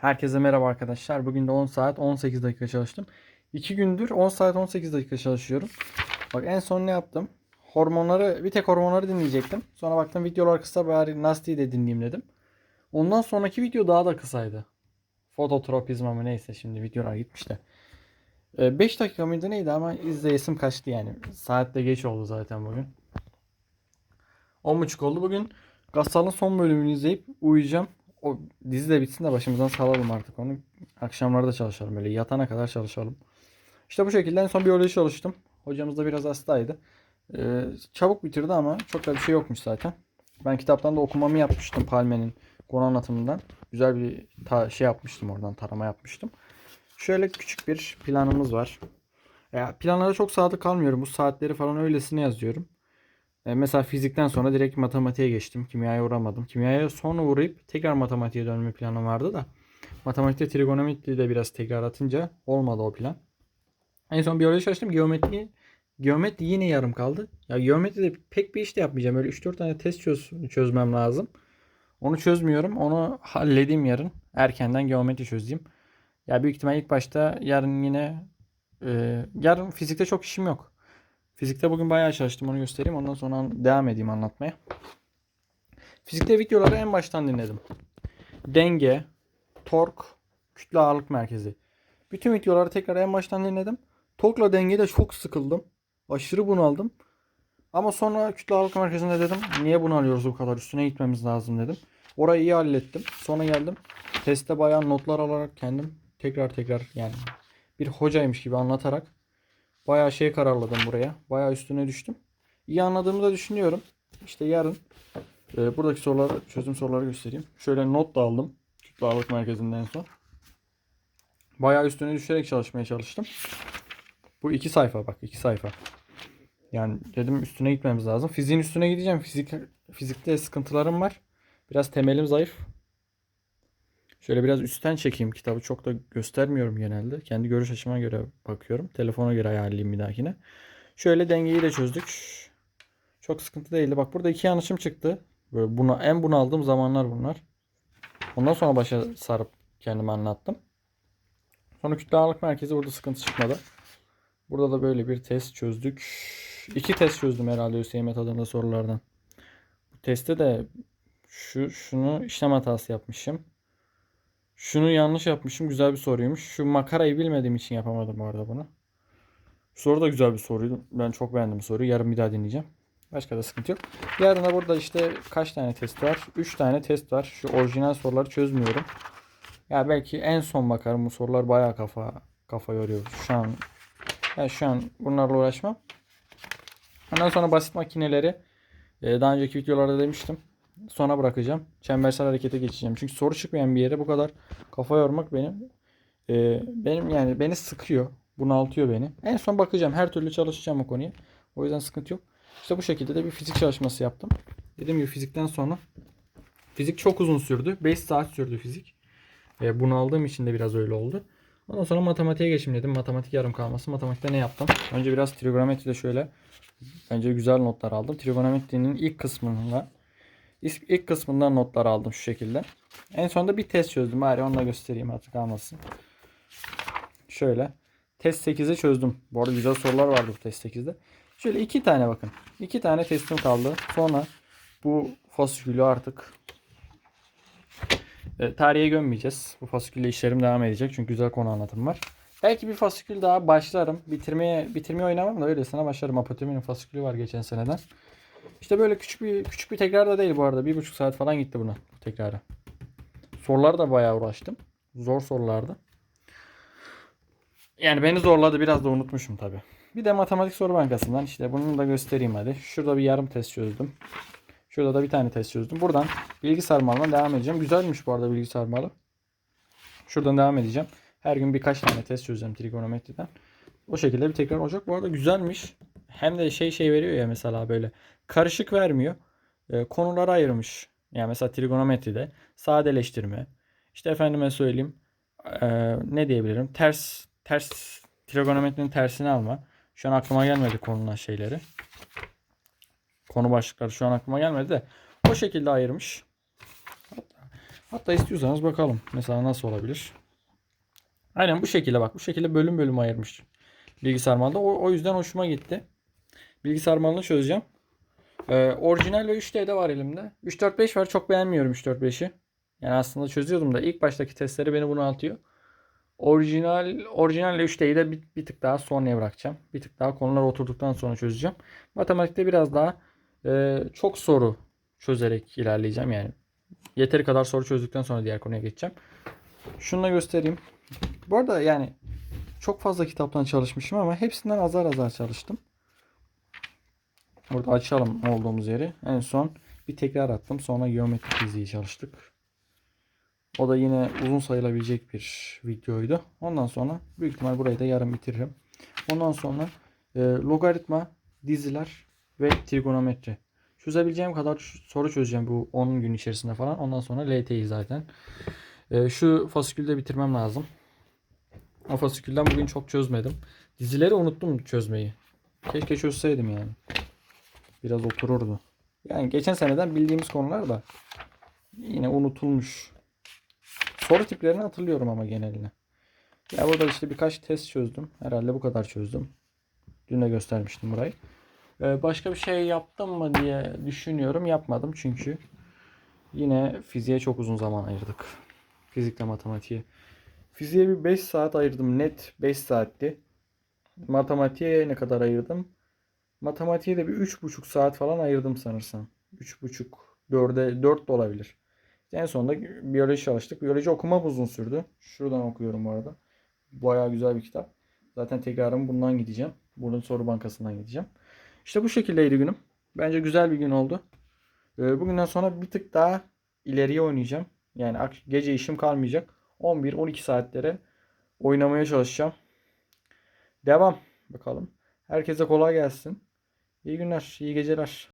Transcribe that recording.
Herkese merhaba arkadaşlar. Bugün de 10 saat 18 dakika çalıştım. 2 gündür 10 saat 18 dakika çalışıyorum. Bak en son ne yaptım? Hormonları, bir tek hormonları dinleyecektim. Sonra baktım videolar kısa bari Nasty'yi de dinleyeyim dedim. Ondan sonraki video daha da kısaydı. Fototropizma mı neyse şimdi videolar gitmiş de. 5 dakika mıydı neydi ama izleyesim kaçtı yani. Saat de geç oldu zaten bugün. 10.30 oldu. Bugün Gassal'ın son bölümünü izleyip uyuyacağım. O dizi de bitsin de başımızdan salalım artık onu. Akşamları da çalışalım böyle yatana kadar çalışalım. İşte bu şekilde en son biyoloji çalıştım. Hocamız da biraz hastaydı. Ee, çabuk bitirdi ama çok da bir şey yokmuş zaten. Ben kitaptan da okumamı yapmıştım Palme'nin konu anlatımından. Güzel bir ta- şey yapmıştım oradan tarama yapmıştım. Şöyle küçük bir planımız var. Ya planlara çok sadık kalmıyorum. Bu saatleri falan öylesine yazıyorum. E, mesela fizikten sonra direkt matematiğe geçtim. Kimyaya uğramadım. Kimyaya sonra uğrayıp tekrar matematiğe dönme planım vardı da. Matematikte trigonometri de biraz tekrar atınca olmadı o plan. En son biyoloji çalıştım. Geometri geometri yine yarım kaldı. Ya geometride pek bir iş de yapmayacağım. Öyle 3-4 tane test çöz, çözmem lazım. Onu çözmüyorum. Onu halledeyim yarın. Erkenden geometri çözeyim. Ya büyük ihtimal ilk başta yarın yine e, yarın fizikte çok işim yok. Fizikte bugün bayağı çalıştım onu göstereyim. Ondan sonra devam edeyim anlatmaya. Fizikte videoları en baştan dinledim. Denge, tork, kütle ağırlık merkezi. Bütün videoları tekrar en baştan dinledim. Torkla dengede çok sıkıldım. Aşırı bunaldım. Ama sonra kütle ağırlık merkezinde dedim. Niye bunu alıyoruz bu kadar? Üstüne gitmemiz lazım dedim. Orayı iyi hallettim. Sonra geldim. Testte bayağı notlar alarak kendim tekrar tekrar yani bir hocaymış gibi anlatarak bayağı şey kararladım buraya. Bayağı üstüne düştüm. İyi anladığımı da düşünüyorum. İşte yarın e, buradaki soruları, çözüm soruları göstereyim. Şöyle not da aldım. Kütle ağırlık merkezinden en son. Bayağı üstüne düşerek çalışmaya çalıştım. Bu iki sayfa bak iki sayfa. Yani dedim üstüne gitmemiz lazım. Fiziğin üstüne gideceğim. Fizik fizikte sıkıntılarım var. Biraz temelim zayıf. Şöyle biraz üstten çekeyim kitabı. Çok da göstermiyorum genelde. Kendi görüş açıma göre bakıyorum. Telefona göre ayarlayayım bir dahakine. Şöyle dengeyi de çözdük. Çok sıkıntı değildi. Bak burada iki yanlışım çıktı. Böyle buna en bunu aldığım zamanlar bunlar. Ondan sonra başa sarıp kendime anlattım. Sonra kütle ağırlık merkezi burada sıkıntı çıkmadı. Burada da böyle bir test çözdük. İki test çözdüm herhalde Hüseyin tadında sorulardan. Bu testte de şu şunu işlem hatası yapmışım. Şunu yanlış yapmışım. Güzel bir soruymuş. Şu makarayı bilmediğim için yapamadım bu arada bunu. Şu soru da güzel bir soruydu. Ben çok beğendim soruyu. Yarın bir daha dinleyeceğim. Başka da sıkıntı yok. Yarın da burada işte kaç tane test var? 3 tane test var. Şu orijinal soruları çözmüyorum. Ya belki en son bakarım. Bu sorular bayağı kafa kafa yoruyor. Şu an ya şu an bunlarla uğraşmam. Ondan sonra basit makineleri e, daha önceki videolarda demiştim. Sonra bırakacağım. Çembersel harekete geçeceğim. Çünkü soru çıkmayan bir yere bu kadar kafa yormak benim e, benim yani beni sıkıyor. Bunaltıyor beni. En son bakacağım. Her türlü çalışacağım o konuya. O yüzden sıkıntı yok. İşte bu şekilde de bir fizik çalışması yaptım. Dediğim gibi fizikten sonra fizik çok uzun sürdü. 5 saat sürdü fizik. E, bunu aldığım için de biraz öyle oldu. Ondan sonra matematiğe geçeyim dedim. Matematik yarım kalması. Matematikte ne yaptım? Önce biraz trigonometride şöyle bence güzel notlar aldım. Trigonometrinin ilk kısmında ilk, kısmından notlar aldım şu şekilde. En sonunda bir test çözdüm. Bari onu da göstereyim artık kalmasın. Şöyle. Test 8'i çözdüm. Bu arada güzel sorular vardı bu test 8'de. Şöyle iki tane bakın. iki tane testim kaldı. Sonra bu fasikülü artık e, tarihe gömmeyeceğiz. Bu fasikülle işlerim devam edecek. Çünkü güzel konu anlatım var. Belki bir fasikül daha başlarım. Bitirmeye bitirmeye oynamam da öylesine başlarım. Apoteminin fasikülü var geçen seneden. İşte böyle küçük bir küçük bir tekrar da değil bu arada. Bir buçuk saat falan gitti buna bu tekrara. Sorular da bayağı uğraştım. Zor sorulardı. Yani beni zorladı. Biraz da unutmuşum tabi. Bir de matematik soru bankasından işte bunu da göstereyim hadi. Şurada bir yarım test çözdüm. Şurada da bir tane test çözdüm. Buradan bilgi sarmalına devam edeceğim. Güzelmiş bu arada bilgi sarmalı. Şuradan devam edeceğim. Her gün birkaç tane test çözeceğim trigonometriden. O şekilde bir tekrar olacak. Bu arada güzelmiş. Hem de şey şey veriyor ya mesela böyle karışık vermiyor. Ee, konulara ayırmış. Yani mesela trigonometride sadeleştirme. İşte efendime söyleyeyim ee, ne diyebilirim? Ters ters trigonometrinin tersini alma. Şu an aklıma gelmedi konulan şeyleri. Konu başlıkları şu an aklıma gelmedi de o şekilde ayırmış. Hatta istiyorsanız bakalım. Mesela nasıl olabilir? Aynen bu şekilde bak. Bu şekilde bölüm bölüm ayırmış. Bilgisayar malında. O, o yüzden hoşuma gitti. Bilgisayar malını çözeceğim. Ee, orijinal ve 3D'de var elimde. 3.4.5 var. Çok beğenmiyorum 3.4.5'i. Yani aslında çözüyordum da ilk baştaki testleri beni bunaltıyor. Orijinal orijinalle 3D'yi de bir, bir tık daha sonraya bırakacağım. Bir tık daha konular oturduktan sonra çözeceğim. Matematikte biraz daha e, çok soru çözerek ilerleyeceğim yani. Yeteri kadar soru çözdükten sonra diğer konuya geçeceğim. Şunu da göstereyim. Bu arada yani çok fazla kitaptan çalışmışım ama hepsinden azar azar çalıştım. Burada açalım olduğumuz yeri. En son bir tekrar attım. Sonra geometri fiziği çalıştık. O da yine uzun sayılabilecek bir videoydu. Ondan sonra büyük ihtimal burayı da yarın bitiririm. Ondan sonra e, logaritma, diziler ve trigonometri. Çözebileceğim kadar soru çözeceğim bu 10 gün içerisinde falan. Ondan sonra LT'yi zaten. E, şu fasikülde bitirmem lazım. O fasikülden bugün çok çözmedim. Dizileri unuttum çözmeyi. Keşke çözseydim yani. Biraz otururdu. Yani geçen seneden bildiğimiz konular da yine unutulmuş. Soru tiplerini hatırlıyorum ama geneline. Ya burada işte birkaç test çözdüm. Herhalde bu kadar çözdüm. Dün de göstermiştim burayı. Ee, başka bir şey yaptım mı diye düşünüyorum. Yapmadım çünkü yine fiziğe çok uzun zaman ayırdık. Fizikle matematiğe. Fiziğe bir 5 saat ayırdım. Net 5 saatti. Matematiğe ne kadar ayırdım? Matematiğe de bir 3,5 saat falan ayırdım sanırsam. 3,5 4'e 4 de olabilir. En sonunda biyoloji çalıştık. Biyoloji okumam uzun sürdü. Şuradan okuyorum bu arada. Bayağı güzel bir kitap. Zaten tekrarım bundan gideceğim. Bunun soru bankasından gideceğim. İşte bu şekildeydi günüm. Bence güzel bir gün oldu. Ee, Bugünden sonra bir tık daha ileriye oynayacağım. Yani gece işim kalmayacak. 11-12 saatlere oynamaya çalışacağım. Devam. Bakalım. Herkese kolay gelsin. İyi günler, iyi geceler.